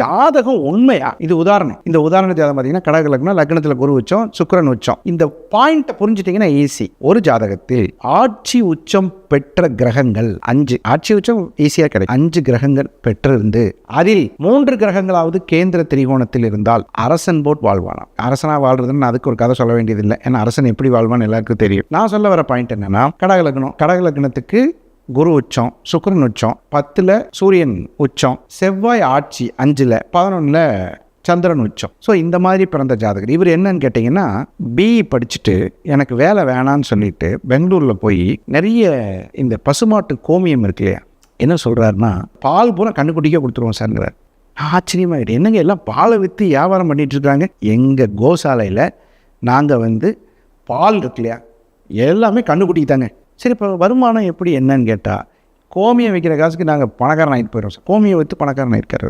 ஜாதகம் உண்மையா? இது உதாரணம். இந்த உதாரணத்தை பார்த்தீங்கன்னா கடக லக்னம் லக்னத்தில் குரு உச்சம் சுக்கிரன் உச்சம். இந்த பாயிண்ட்டை புரிஞ்சுட்டீங்கன்னா ஈஸி ஒரு ஜாதகத்தில் ஆட்சி உச்சம் பெற்ற கிரகங்கள் அஞ்சு. ஆட்சி உச்சம் ஈஸியாக கிடைக்கும். அஞ்சு கிரகங்கள் பெற்றிருந்து அதில் மூன்று கிரகங்களாவது கேந்திர திரிகோணத்தில் இருந்தால் அரசன் போட் வாழ்வானாம். அரசனா வாழ்றதுன்னு அதுக்கு ஒரு கதை சொல்ல வேண்டியதில்லை. ஏன்னா அரசன் எப்படி வாழ்வான்னு எல்லாருக்கும் தெரியும். நான் சொல்ல வர பாயிண்ட் என்னன்னா கடக லக்னம் கடக லக்னத்துக்கு குரு உச்சம் சுக்கிரன் உச்சம் பத்தில் சூரியன் உச்சம் செவ்வாய் ஆட்சி அஞ்சில் பதினொன்றில் சந்திரன் உச்சம். ஸோ இந்த மாதிரி பிறந்த ஜாதகர். இவர் என்னன்னு கேட்டிங்கன்னா பிஇ படிச்சுட்டு எனக்கு வேலை வேணான்னு சொல்லிட்டு பெங்களூரில் போய் நிறைய இந்த பசுமாட்டு கோமியம் இருக்கு இல்லையா? என்ன சொல்கிறாருன்னா பால் பூரா கண்ணுக்குட்டிக்கே கொடுத்துருவோம் சார்ங்கிறார். ஆச்சரியமாகிட்டு என்னங்க எல்லாம் பாலை விற்று வியாபாரம் பண்ணிகிட்டு இருக்காங்க? எங்கள் கோசாலையில் நாங்கள் வந்து பால் இருக்கு இல்லையா? எல்லாமே கண்ணுக்குட்டிக்கு தாங்க சரி இப்போ வருமானம் எப்படி என்னன்னு கேட்டால் கோமியம் வைக்கிற காசுக்கு நாங்கள் பணக்காரன் ஆகிட்டு போயிடுவோம் சார். கோமியம் வைத்து பணக்காரன் ஆகிருக்காரு